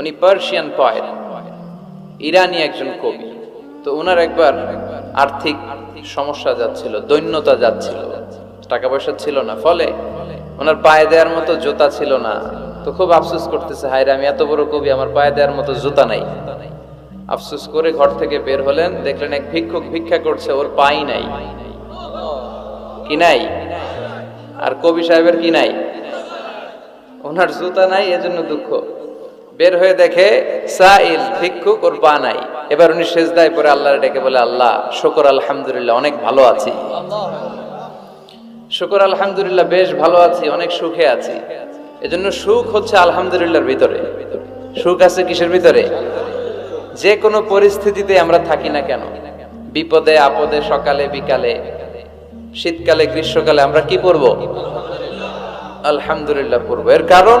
উনি Persian poet ইরানি একজন কবি। তো ওনার একবার আর্থিক সমস্যা যাচ্ছিল, দৈন্যতা যাচ্ছিল। টাকা পয়সা ছিল না, ফলে ওনার পায়ে দেওয়ার মতো জুতা ছিল না। তো খুব আফসোস করতেছে হায়রে আমি এত বড় কবি, আমার পায়ে দেওয়ার মতো জুতা নাই। আফসোস করে ঘর থেকে বের হলেন, দেখলেন এক ভিক্ষুক ভিক্ষা করছে, ওর পাই নাই। কি নাই? আর কবি সাহেবের কি নাই? ওনার জুতা নাই, এজন্য দুঃখ। বের হয়ে দেখে সাইল, ভিক্ষুক ওর পা নাই। এবার উনি সেজদায় পরে আল্লাহর ডেকে বলে, আল্লাহ, শুকর আলহামদুলিল্লাহ, অনেক ভালো আছি। শুকর আলহামদুলিল্লাহ, বেশ ভালো আছি, অনেক সুখে আছি। এজন্য সুখ হচ্ছে আলহামদুলিল্লাহর ভিতরে। সুখ আছে কিসের ভিতরে? যে কোনো পরিস্থিতিতে আমরা থাকি না কেন। বিপদে, আপদে, সকালে, বিকালে, শীতকালে, গ্রীষ্মকালে আমরা কি পড়ব? আলহামদুলিল্লাহ পড়ব। এর কারণ?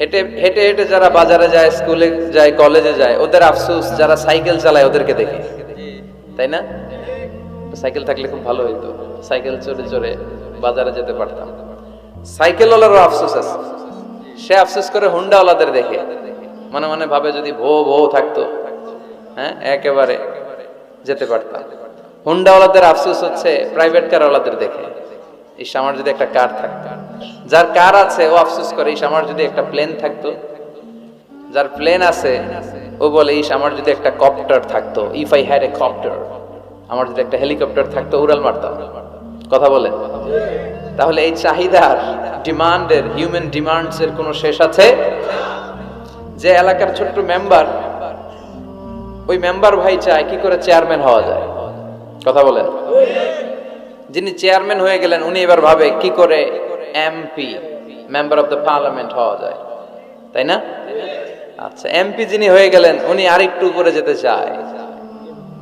হেঁটে হেঁটে হেঁটে যারা বাজারে যায়, স্কুলে যায়, কলেজে যায়, ওদের আফসোস, যারা সাইকেল চালায় ওদেরকে দেখে। তাই না? সাইকেল থাকলে খুব ভালো হইতো। সাইকেল চড়ে চড়ে বাজারে যেতে পারতাম। সাইকেলওয়ালারও আফসোস আছে। সে আফসোস করে হুন্ডাওয়ালাদের দেখে। মনে মনে ভাবে যদি ভো ভো থাকতো হ্যাঁ একেবারে যেতে পারতাম। হুন্ডাওয়ালাদের আফসোস হচ্ছে প্রাইভেট কারওয়ালাদের দেখে। ইস, আমার যদি একটা কার থাকতো। যার কার আছে, ও আফসোস করে, ইস, আমার যদি একটা প্লেন থাকতো। যার প্লেন আছে, ও বলে, ইস, আমার যদি একটা কপ্টার থাকতো if I had a copter আমার যদি একটা হেলিকপ্টার থাকতো, উড়াল মারতাম। কথা বলে। তাহলে এই চাহিদার, ডিমান্ডের হিউম্যান ডিমান্ডস এর কোনো শেষ আছে? যে এলাকার ছোট্ট মেম্বার ওই মেম্বার ভাই চায়, কি করে চেয়ারম্যান হওয়া যায়? কথা বলেন। যিনি চেয়ারম্যান হয়ে গেলেন, উনি এবার ভাবে, কি করে MP member of the parliament হওয়া যায়, তাই না? আচ্ছা এমপি যিনি হয়ে গেলেন, উনি আরেকটু উপরে যেতে চায়।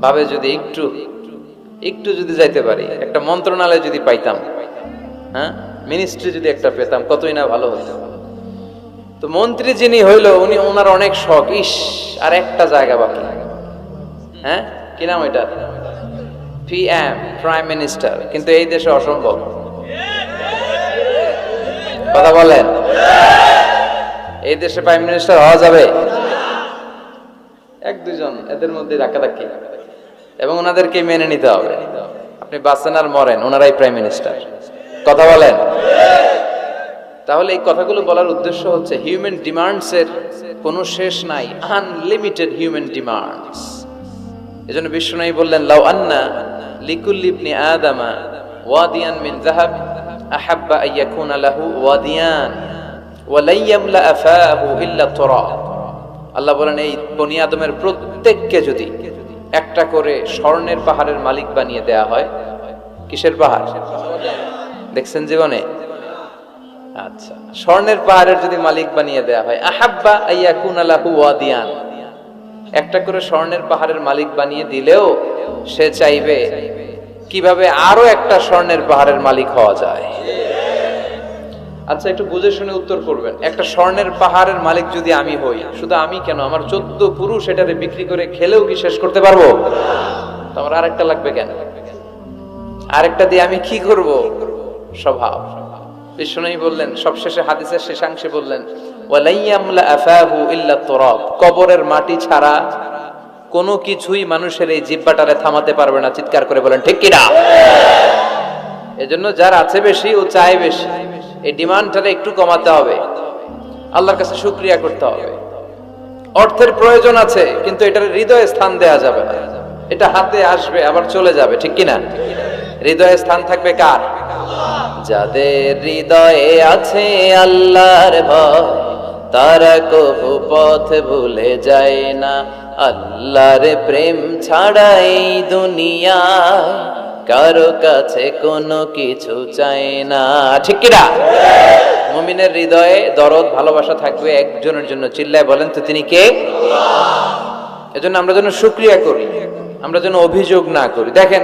ভাবে যদি একটু একটু যদি যাইতে পারি, একটা মন্ত্রণালয় যদি পাইতাম হ্যাঁ? মিনিস্ট্রি যদি একটা পেতাম, কতই না ভালো হতো। তো মন্ত্রী যিনি হইল, উনি ওনার অনেক শখ, ইস, আর একটা জায়গা বাকি। হ্যাঁ? কি নাম এটা পিএম প্রাইম মিনিস্টার কিন্তু এই দেশে অসম্ভব। কথা বলেন। এই দেশে প্রাইম মিনিস্টার হওয়া যাবে? এক দুজন এদের মধ্যে ধাক্কাধাক্কি এবং ওনাদেরকে মেনে নিতে হবে। আপনি বাঁচেন আর মরেন, ওনারাই প্রাইম মিনিস্টার কথা বলেন। তাহলে এই কথাগুলো বলার উদ্দেশ্য হচ্ছে হিউম্যান ডিমান্ডস এর কোনো শেষ নাই আনলিমিটেড হিউম্যান ডিমান্ডস এজন্য বিষ্ণুনাই বললেন, লাউ আন্না লিকুল্লি ইবনি আদামা ওয়াদিয়ান মিন যাহাব। আহাব্বা আইয়াকুনা লাহু ওয়াদিয়ান, ওয়া লা ইয়ামলা আফাহু ইল্লা তুরাব আল্লাহ বলেন, এই বনি আদমের প্রত্যেককে যদি একটা করে স্বর্ণের পাহাড়ের মালিক বানিয়ে দেয়া হয়, কিসের পাহাড়? দেখছেন জীবনে? আচ্ছা স্বর্ণের পাহাড়ের যদি মালিক বানিয়ে দেয়া হয়, আহাব্বা আইয়াকুনা লাহু ওয়াদিয়ান। একটা করে স্বর্ণের পাহাড়ের মালিক বানিয়ে দিলেও সে চাইবে কীভাবে আরও একটা স্বর্ণের পাহাড়ের মালিক হওয়া যায়? আচ্ছা একটু বুঝে শুনে উত্তর করবেন। একটা স্বর্ণের পাহাড়ের মালিক যদি আমি হই, শুধু আমি কেন? আমার চোদ্দ পুরুষ এটারে বিক্রি করে খেলেও কি শেষ করতে পারব? তো আমার আরেকটা লাগবে কেন? আরেকটা দিয়ে আমি কি করব? স্বভাব। বিষ্ণুই বললেন, সবশেষে হাদিসের শেষাংশে বললেন, ওয়ালাইয়ামলা আফাহু ইল্লা তুরাব। কবরের মাটি ছাড়া কোনো কিছুই মানুষের এই জিব্বাটারে থামাতে পারবে না। চিৎকার করে বলেন, ঠিক কিনা এজন্য যার আছে বেশি, ও চায় বেশি। এই ডিমান্ডটারে একটু কমাতে হবে। আল্লাহর কাছে শুক্রিয়া করতে হবে। অর্থের প্রয়োজন আছে, কিন্তু এটার হৃদয়ে স্থান দেয়া যাবে না। এটা হাতে আসবে, আবার চলে যাবে, ঠিক কিনা হৃদয়ে স্থান থাকবে কার? যাদের হৃদয়ে আছে আল্লাহর ভয়, তারা কবু পথ ভুলে যায় না। আল্লাহর প্রেম ছাড়া এই দুনিয়ায় কারও কাছে কোনো কিছু চায় না। ঠিক কিনা? মুমিনের হৃদয়ে দরদ, ভালোবাসা থাকবে একজনের জন্য। চিল্লায় বলেন তো তিনি কে? এজন্য আমরা যেন শুক্রিয়া করি, আমরা যেন অভিযোগ না করি। দেখেন,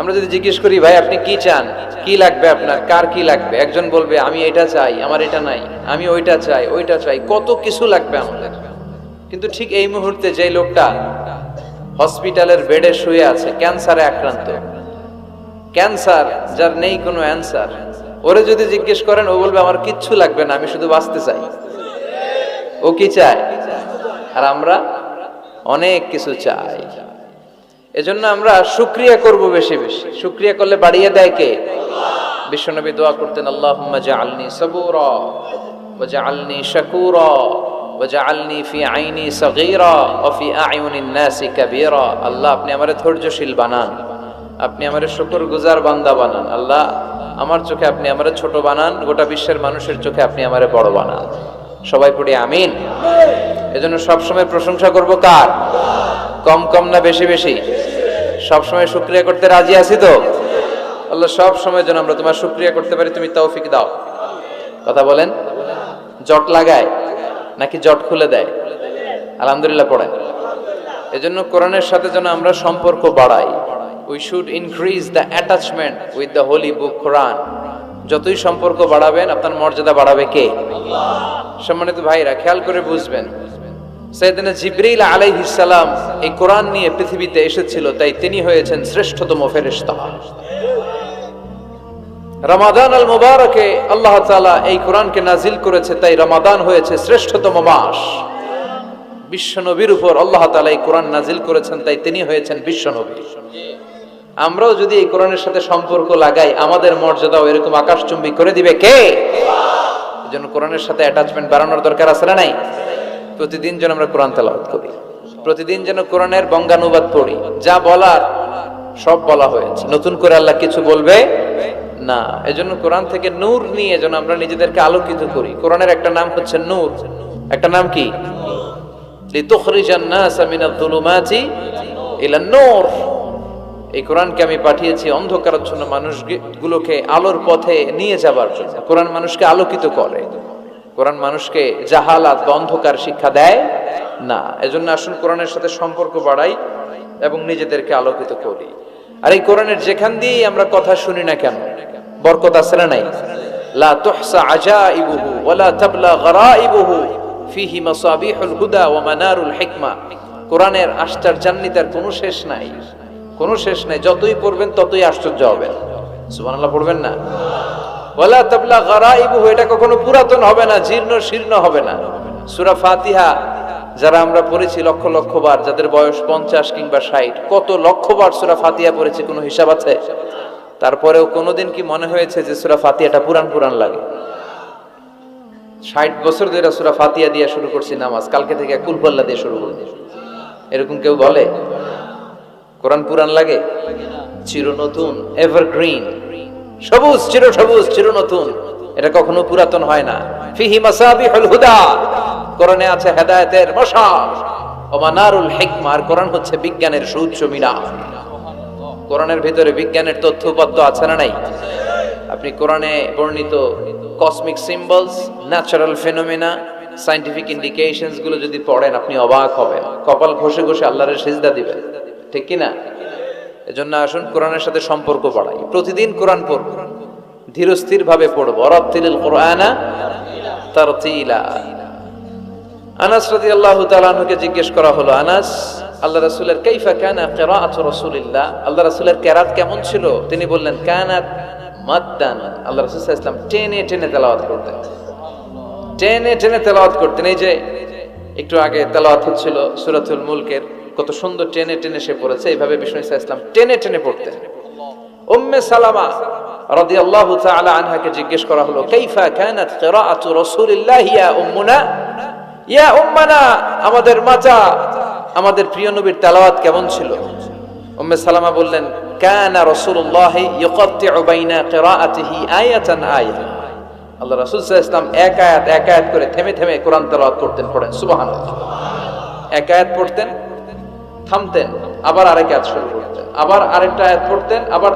আমরা যদি জিজ্ঞেস করি, ভাই, আপনি কি চান? কি লাগবে আপনার? কার কি লাগবে? একজন বলবে, আমি এটা চাই, আমার এটা নাই, আমি ওইটা চাই ওইটা চাই। কত কিছু লাগবে আমাদের। কিন্তু ঠিক এই মুহূর্তে যে লোকটা হসপিটালের বেডে শুয়ে আছে, ক্যান্সারে আক্রান্ত। ক্যান্সার, যার নেই কোনো অ্যান্সার। ওরে যদি জিজ্ঞেস করেন, ও বলবে, আমার কিচ্ছু লাগবে না, আমি শুধু বাঁচতে চাই। ও কি চায়? আর আমরা অনেক কিছু চাই। এজন্য আমরা শুক্রিয়া করব বেশি বেশি। শুক্রিয়া করলে বাড়িয়ে দেয় কে? বিশ্বনবী দোয়া করতেন আল্লাহ জাআলনি সাবুরা ওয়া জাআলনি শাকুরা ফি আইনি সাগীরা ওয়া ফি আয়ুনিন নাসি কাবীরা। আল্লাহ, আপনি আমারে ধৈর্যশীল বানান। আপনি আমারে শুকরগুজার বান্দা বানান। আল্লাহ, আমার চোখে আপনি আমারে ছোট বানান, গোটা বিশ্বের মানুষের চোখে আপনি আমারে বড় বানান। সবাই পড়ি আমিন। এজন্য সবসময় প্রশংসা করব কার? কম কম না বেশি বেশি? সবসময় শুক্রিয়া করতে রাজি আছি তো? আল্লাহ সব সময় যেন আমরা তোমার শুক্রিয়া করতে পারি, তুমি তৌফিক দাও। কথা বলেন? জট লাগায়। নাকি জট খুলে দেয়? আলহামদুলিল্লাহ পড়েন। এজন্য কোরআনের সাথে যেন আমরা সম্পর্ক বাড়াই। We should increase the attachment with the holy book Quran যতই সম্পর্ক বাড়াবেন, আপনার মর্যাদা বাড়াবে কে? সম্মানিত ভাইরা, খেয়াল করে বুঝবেন। জিব্রাইল আলাইহিস সালাম এই কোরআন নিয়ে পৃথিবীতে এসেছিল, তাই তিনি হয়েছেন শ্রেষ্ঠতম ফেরেশতা। রমাদান আল মুবারকে আল্লাহ তাআলা এই কোরআনকে নাজিল করেছে, তাই রমাদান হয়েছে শ্রেষ্ঠতম মাস। বিশ্বনবীর উপর আল্লাহ তালা এই কোরআন নাজিল করেছেন, তাই তিনি হয়েছেন বিশ্বনবী। আমরাও যদি এই কোরআনের সাথে সম্পর্ক লাগাই, আমাদের মর্যাদাও এরকম আকাশচুম্বী করে দিবে কে? জন্য কোরআনের সাথে অ্যাটাচমেন্ট বাড়ানোর দরকার আছে না নাই? প্রতিদিন যেন আমরা কোরআন তেলাওয়াত করি। প্রতিদিন যেন কোরআনের বঙ্গানুবাদ পড়ি। যা বলার সব বলা হয়েছে। নতুন করে আল্লাহ কিছু বলবে? না, এজন্য কোরআন থেকে নূর নিয়ে যেন আমরা নিজেদেরকে আলোকিত করি। কোরআনের একটা নাম হচ্ছে নূর। একটা নাম কি? এই আমি পাঠিয়েছি আলোর পথে নিয়ে যাবার জন্য। মানুষকে আলোকিত করে। মানুষকে জাহালাত অন্ধকার শিক্ষা দেয় না। এজন্য আসুন কোরআনের সাথে সম্পর্ক বাড়াই এবং নিজেদেরকে আলোকিত করি। আর এই কোরআনের যেখান দিয়েই আমরা কথা শুনি না কেন বরকত আছে না নাই? লা তুহসা আজাইবুহু ওয়ালা তাবলা গরাইবুহু ফিহি মাসাবিহুল হুদা ওয়া মানারুল হিকমা। কোরআনের আশ্চর্য জান্নিতার কোনো শেষ নাই। কোনো শেষ নাই। যতই পড়বেন ততই আশ্চর্য হবেন। সুবহানাল্লাহ, পড়বেন না? ওয়ালা তাবলা গারাইবুহু, এটা কখনো পুরাতন হবে না, জীর্ণ শীর্ণ হবে না। সূরা ফাতিহা, যারা আমরা পড়েছি লক্ষ লক্ষ বার, যাদের বয়স পঞ্চাশ কিংবা ষাট, কত লক্ষ বার সুরা ফাতিহা পড়েছে, কোনো হিসাব আছে? তারপরেও কোনোদিন কি মনে হয়েছে যে সূরা ফাতিহাটা পুরান পুরান লাগে? ষাট বছর ধরে সূরা ফাতিহা দিয়ে শুরু করছি নামাজ, কালকে থেকে কুলপাল্লা দিয়ে শুরু করব। এরকম কেউ বলে? কোরআন পুরান লাগে? চির নতুন এভারগ্রিন সবুজ, চির সবুজ চির নতুন এটা কখনো পুরাতন হয় না। ফিহি মাসাবিহুল হুদা। কোরআনে আছে হেদায়েতের মশাল ও মানারুল হিকমা। কোরআন হচ্ছে বিজ্ঞানের সুউচ্চ মিনার। কোরআনের ভিতরে বিজ্ঞানের তথ্য উপাত্ত আছে না নাই? আপনি কোরআনে বর্ণিত cosmic symbols natural phenomena scientific ইন্ডিকেশনসগুলো যদি পড়েন, আপনি অবাক হবেন। কপাল ঘষে ঘষে আল্লাহরের সিজদা দিবেন। ঠিক কি না? এজন্য আসুন কোরআনের সাথে সম্পর্ক বাড়াই। প্রতিদিন কোরআন পড়ব। ধীরস্থির ভাবে পড়ব। রত্তিল কোরআনা তারতিলা। আনাস রাদিয়াল্লাহু তাআলা আনহুকে জিজ্ঞেস করা হলো, আনাস আল্লাহ রাসূলের কাইফা কানা কিরাআতু রাসূলিল্লাহ। আল্লাহ রাসুলের কেরাত কেমন ছিল? তিনি বললেন, কানাত মাদ্দান। আল্লাহ রাসূল ওয়াসাল্লাম টেনে টেনে তেলাওয়াত করতেন। টেনে টেনে তেলাওয়াত করতেন। এই যে একটু আগে তেলাওয়াত হচ্ছিল সূরাতুল মুলকের, কত সুন্দর টেনে টেনে সে পড়েছে। এইভাবে বিষ্ণু ইসা ইসলাম টেনে টেনে পড়তেন। উম্মে সালামা রাদিয়াল্লাহু তাআলা আনহাকে জিজ্ঞেস করা হলো, কাইফা কানাত কিরাআতু রাসূলিল্লাহ ইয়া উম্মুনা? ইয়া উম্মানা, আমাদের মাতা আমাদের প্রিয় নবীর তেলাওয়াত কেমন ছিল? উম্মে সালামা বললেন, কানা রাসূলুল্লাহ ইয়াকাত্তিউ বাইনা কিরাআতিহি আয়াতান আয়াত। আল্লাহ রাসূল ওয়াসাল্লাম এক আয়াত এক আয়াত করে থেমে থেমে কোরআন তেলাওয়াত করতেন, পড়েন, সুবহানাল্লাহ। এক আয়াত পড়তেন, থামতেন, আবার আরেক আয়াত শুরু করতেন, আবার আরেকটা আয়াত পড়তেন, আবার